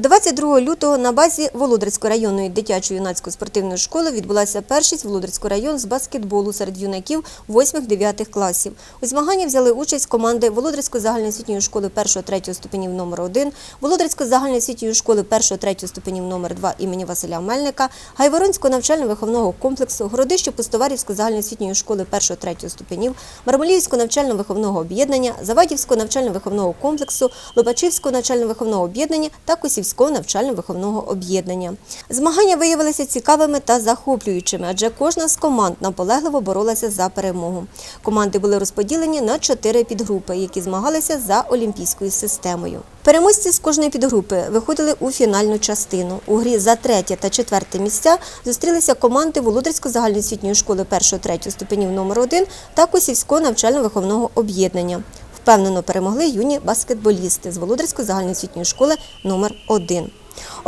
22 лютого на базі Володарської районної дитячо-юнацької спортивної школи відбулася першість Володарського району з баскетболу серед юнаків 8-9 класів. У змаганні взяли участь команди Володарської загальноосвітньої школи 1-3 ступенів номер 1 Володарської загальноосвітньої школи 1-3 ступенів номер 2 імені Василя Мельника, Гайворонського навчально-виховного комплексу, Городище-Пустоварівської загальноосвітньої школи 1-3 ступенів, Мармоліївського навчально-виховного об'єднання, Завадівського навчально-виховного комплексу, Лобачівського навчально-виховного об'єднання та Косівського навчально-виховного об'єднання. Змагання виявилися цікавими та захоплюючими, адже кожна з команд наполегливо боролася за перемогу. Команди були розподілені на чотири підгрупи, які змагалися за олімпійською системою. Переможці з кожної підгрупи виходили у фінальну частину. У грі за третє та четверте місця зустрілися команди Володарської загальноосвітньої школи 1-3 ступенів номер 1 та Косівського навчально-виховного об'єднання. Впевнено перемогли юні баскетболісти з Володарської загальноосвітньої школи номер 1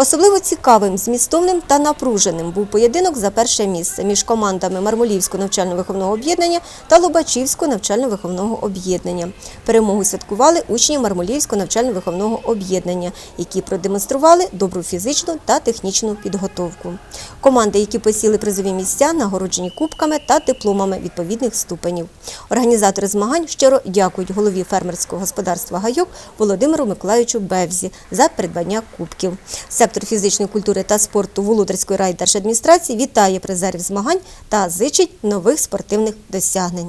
Особливо цікавим, змістовним та напруженим був поєдинок за перше місце між командами Мармолівського навчально-виховного об'єднання та Лобачівського навчально-виховного об'єднання. Перемогу святкували учні Мармолівського навчально-виховного об'єднання, які продемонстрували добру фізичну та технічну підготовку. Команди, які посіли призові місця, нагороджені кубками та дипломами відповідних ступенів. Організатори змагань щиро дякують голові фермерського господарства Гайок Володимиру Миколаївичу Бевзі за придбання кубків. Сектор фізичної культури та спорту Володарської райдержадміністрації вітає призерів змагань та зичить нових спортивних досягнень.